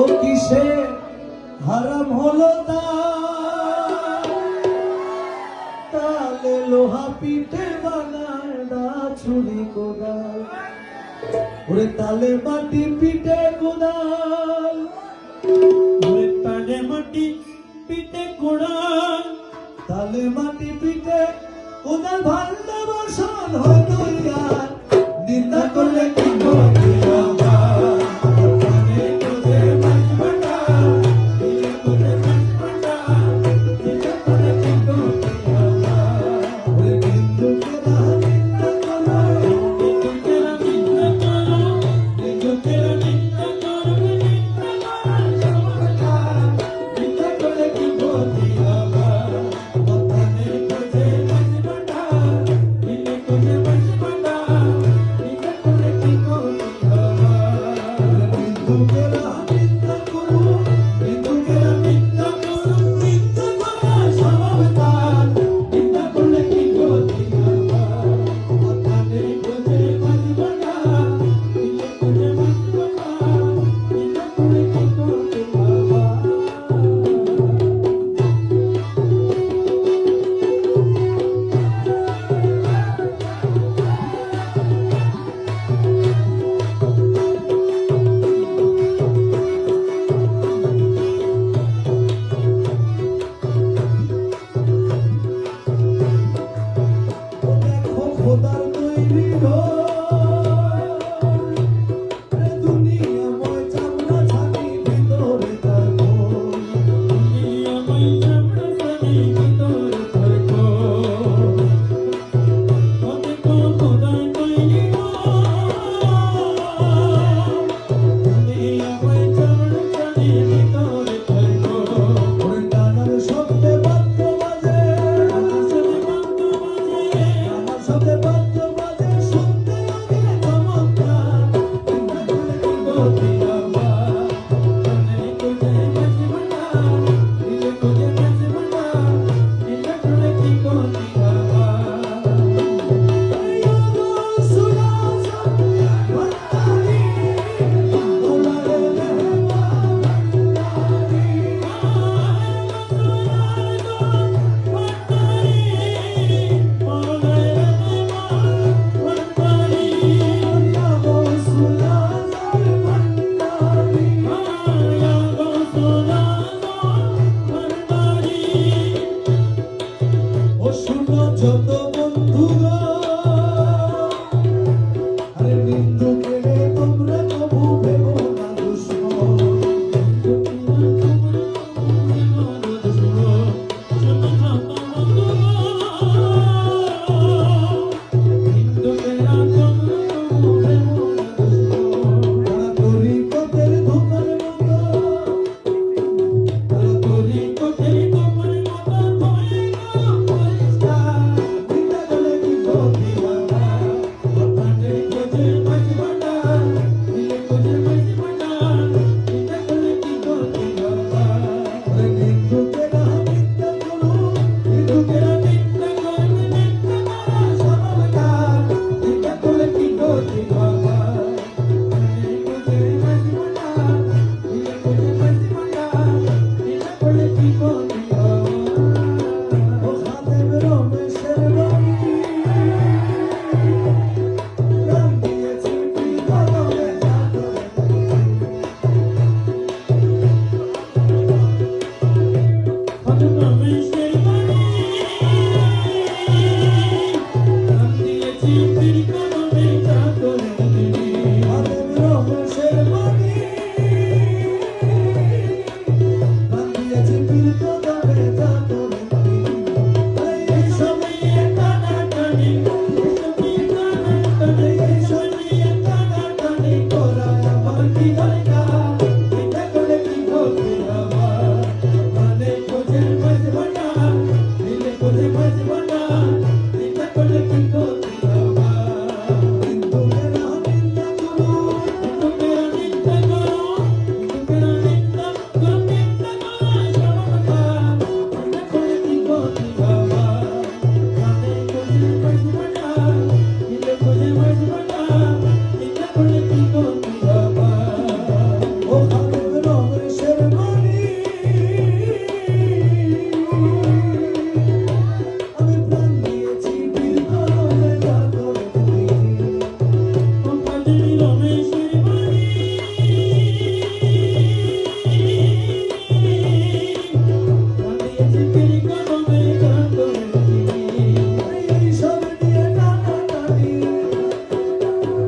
ও কিসে হারাম হলো তালে লোহা পিঠে বানায় না ছুরি কোদাল। ওরে তালে মাটি পিঠে কোদাল। ওরে তালে মাটি পিঠে কোড়া তালে মাটি পিঠে কোদাল ভালো